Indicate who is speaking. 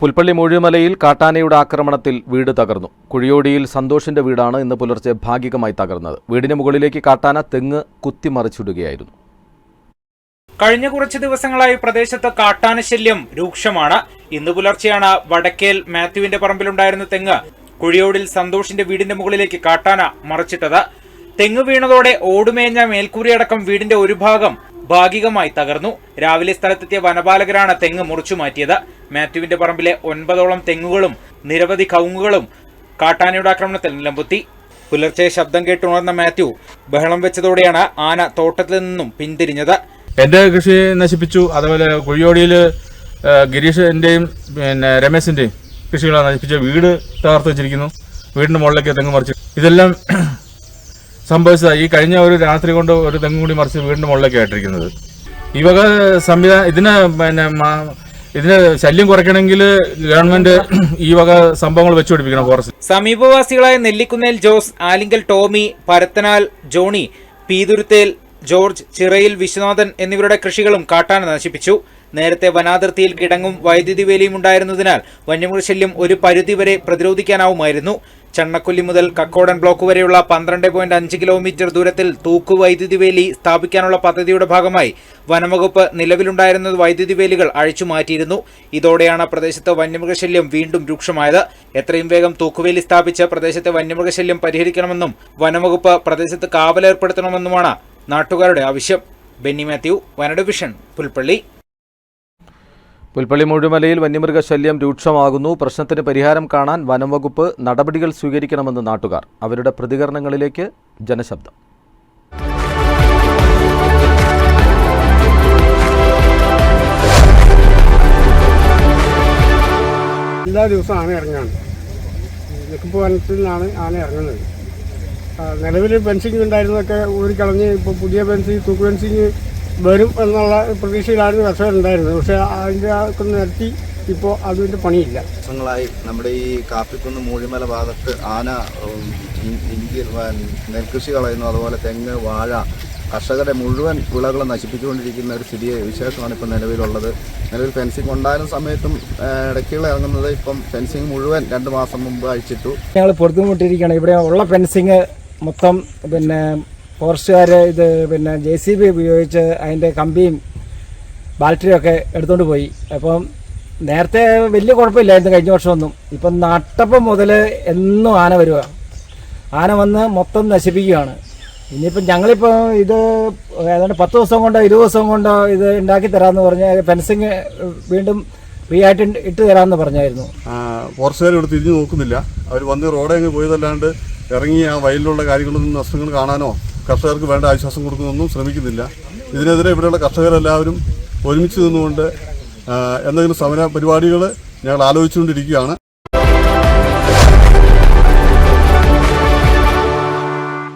Speaker 1: പുൽപ്പള്ളി മുഴുമലയിൽ കാട്ടാനയുടെ ആക്രമണത്തിൽ വീട് തകർന്നു. കുഴിയോടിയിൽ സന്തോഷിന്റെ വീടാണ് ഇന്ന് പുലർച്ചെ ഭാഗികമായി തകർന്നത്. വീടിന് മുകളിലേക്ക് കാട്ടാന തെങ്ങ് കുത്തിമറിച്ചിടുകയായിരുന്നു.
Speaker 2: കഴിഞ്ഞ കുറച്ച് ദിവസങ്ങളായി പ്രദേശത്ത് കാട്ടാന ശല്യം രൂക്ഷമാണ്. ഇന്ന് പുലർച്ചെയാണ് വടക്കേൽ മാത്യുവിന്റെ പറമ്പിലുണ്ടായിരുന്ന തെങ്ങ് കുഴിയോടിൽ സന്തോഷിന്റെ വീടിന്റെ മുകളിലേക്ക് കാട്ടാന മറിച്ചിട്ടത്. തെങ്ങ് വീണതോടെ ഓടുമേഞ്ഞ മേൽക്കൂരയടക്കം വീടിന്റെ ഒരു ഭാഗം ഭാഗികമായി തകർന്നു. രാവിലെ സ്ഥലത്തെത്തിയ വനപാലകരാണ് തെങ്ങ് മുറിച്ചു മാറ്റിയത്. മാത്യുവിന്റെ പറമ്പിലെ ഒൻപതോളം തെങ്ങുകളും നിരവധി കവുങ്ങുകളും കാട്ടാനയുടെ ആക്രമണത്തിൽ നിലംപൊത്തി. പുലർച്ചെ ശബ്ദം കേട്ടുണർന്ന മാത്യു ബഹളം വെച്ചതോടെയാണ് ആന തോട്ടത്തിൽ നിന്നും പിന്തിരിഞ്ഞത്.
Speaker 3: എന്റെ കൃഷി നശിപ്പിച്ചു. അതുപോലെ കുഴിയോടിയിൽ ഗിരീഷിന്റെയും പിന്നെ രമേശിന്റെയും കൃഷികളെ നശിപ്പിച്ച വീട് തകർത്ത് വെച്ചിരിക്കുന്നു. വീടിന്റെ മുകളിലേക്ക് തെങ്ങ് മറിച്ചു. ഇതെല്ലാം സംഭവിച്ചത്. ഈ കഴിഞ്ഞ ഒരു രാത്രി കൊണ്ട് ഒരു തെങ്ങ് കൂടി മറിച്ച് വീടിന്റെ മുകളിലേക്ക് ആയിട്ടിരിക്കുന്നത്. ഈ വക സംവിധാനം ഇതിന് പിന്നെ ഇതിന് ശല്യം കുറയ്ക്കണമെങ്കിൽ ഗവൺമെന്റ് ഈ വക സംഭവങ്ങൾ വെച്ചുപിടിപ്പിക്കണം ഫോറസ്റ്റ്
Speaker 2: സമീപവാസികളായ നെല്ലിക്കുന്നേൽ ജോസ് ആലിങ്കൽ ടോമി പരത്തനാൽ ജോണി പീതുരുത്തേൽ ജോർജ് ചിറയിൽ വിശ്വനാഥൻ എന്നിവരുടെ കൃഷികളും കാട്ടാന നശിപ്പിച്ചു. നേരത്തെ വനാതിർത്തിയിൽ കിടങ്ങും വൈദ്യുതി വേലിയും ഉണ്ടായിരുന്നതിനാൽ വന്യമൃഗശല്യം ഒരു പരിധിവരെ പ്രതിരോധിക്കാനാവുമായിരുന്നു. ചണ്ണക്കൊല്ലി മുതൽ കക്കോടൻ ബ്ലോക്ക് വരെയുള്ള പന്ത്രണ്ട് പോയിന്റ് അഞ്ച് കിലോമീറ്റർ ദൂരത്തിൽ തൂക്കു വൈദ്യുതി വേലി സ്ഥാപിക്കാനുള്ള പദ്ധതിയുടെ ഭാഗമായി വനംവകുപ്പ് നിലവിലുണ്ടായിരുന്ന വൈദ്യുതി വേലികൾ അഴിച്ചുമാറ്റിയിരുന്നു ഇതോടെയാണ് പ്രദേശത്ത് വന്യമൃഗശല്യം വീണ്ടും രൂക്ഷമായത്. എത്രയും വേഗം തൂക്കുവേലി സ്ഥാപിച്ച് പ്രദേശത്തെ വന്യമൃഗശല്യം പരിഹരിക്കണമെന്നും വനംവകുപ്പ് പ്രദേശത്ത് കാവലേർപ്പെടുത്തണമെന്നുമാണ് നാട്ടുകാരുടെ ആവശ്യം. ബെന്നി മാത്യു വനഡിവിഷൻ പുൽപ്പള്ളി.
Speaker 1: പുൽപ്പള്ളി മുഴുമലയിൽ വന്യമൃഗശല്യം രൂക്ഷമാകുന്നു. പ്രശ്നത്തിന് പരിഹാരം കാണാൻ വനംവകുപ്പ് നടപടികൾ സ്വീകരിക്കണമെന്ന് നാട്ടുകാർ. അവരുടെ പ്രതികരണങ്ങളിലേക്ക് ജനശബ്ദം.
Speaker 4: എല്ലാ ദിവസവും ആന ഇറങ്ങാണ് നിൽക്കുമ്പോൾ വനത്തിൽ നിന്നാണ് ആന ഇറങ്ങുന്നത്. നിലവിൽ ഫെൻസിങ് ഉണ്ടായിരുന്നതൊക്കെ ഊരിക്കളഞ്ഞ് ഇപ്പോൾ പുതിയ ഫെൻസിങ് തൂക്ക് ഫെൻസിങ് വരും എന്നുള്ള പ്രതീക്ഷയിലായിരുന്നു കർഷകർ ഉണ്ടായിരുന്നത്. പക്ഷെ അതിന്റെ ഒക്കെ നിരത്തി ഇപ്പോൾ അതിന്റെ പണിയില്ല.
Speaker 5: വർഷങ്ങളായി നമ്മുടെ ഈ കാപ്പിക്കുന്ന് മൂഴിമല ഭാഗത്ത് ആന ഇന്ത്യ നെൽകൃഷി കളയുന്നു. അതുപോലെ തെങ്ങ് വാഴ കർഷകരെ മുഴുവൻ വിളകൾ നശിപ്പിച്ചുകൊണ്ടിരിക്കുന്ന ഒരു സ്ഥിതി വിശേഷമാണ് ഇപ്പം നിലവിലുള്ളത്. നിലവിൽ ഫെൻസിങ് ഉണ്ടായിരുന്ന സമയത്തും ഇടയ്ക്കുള്ള ഇടയ്ക്കുകൾ ഇറങ്ങുന്നത് ഇപ്പം ഫെൻസിങ് മുഴുവൻ രണ്ട് മാസം മുമ്പ് അഴിച്ചിട്ടു.
Speaker 6: ഞങ്ങൾ പൊറുത്തുമുട്ടിരിക്കുകയാണ് ഇവിടെ ഉള്ള ഫെൻസിങ് മൊത്തം പിന്നെ ഫോറസ്റ്റുകാർ ഇത് പിന്നെ ജെ സി ബി ഉപയോഗിച്ച് അതിന്റെ കമ്പിയും ബാറ്ററിയും ഒക്കെ എടുത്തുകൊണ്ട് പോയി. അപ്പം നേരത്തെ വലിയ കുഴപ്പമില്ലായിരുന്നു കഴിഞ്ഞ വർഷമൊന്നും. ഇപ്പം നട്ടപ്പം മുതൽ എന്നും ആന വരിക ആന വന്ന് മൊത്തം നശിപ്പിക്കുകയാണ്. ഇനിയിപ്പം ഞങ്ങളിപ്പോൾ ഇത് ഏതാണ്ട് പത്ത് ദിവസം കൊണ്ടോ ഇരുപത് ദിവസം കൊണ്ടോ ഇത് ഉണ്ടാക്കി തരാമെന്ന് പറഞ്ഞ് ഫെൻസിങ് വീണ്ടും ഫ്രീ ആയിട്ട് ഇട്ട് തരാമെന്ന് പറഞ്ഞായിരുന്നു.
Speaker 7: ഫോറസ്റ്റുകാർ ഇവിടെ തിരിഞ്ഞു നോക്കുന്നില്ല. അവർ വന്ന് റോഡ് അങ്ങ് പോയതല്ലാണ്ട് ഇറങ്ങി ആ വയലിലുള്ള കാര്യങ്ങളൊന്നും നഷ്ടങ്ങൾ കാണാനോ കർഷകർക്ക് വേണ്ട ആശ്വാസം കൊടുക്കുന്നൊന്നും ശ്രമിക്കുന്നില്ല. ഇതിനെതിരെ ഇവിടെയുള്ള കർഷകരെല്ലാവരും ഒരുമിച്ച് നിന്നുകൊണ്ട് എന്തെങ്കിലും സമര പരിപാടികൾ ഞങ്ങൾ ആലോചിച്ചുകൊണ്ടിരിക്കുകയാണ്.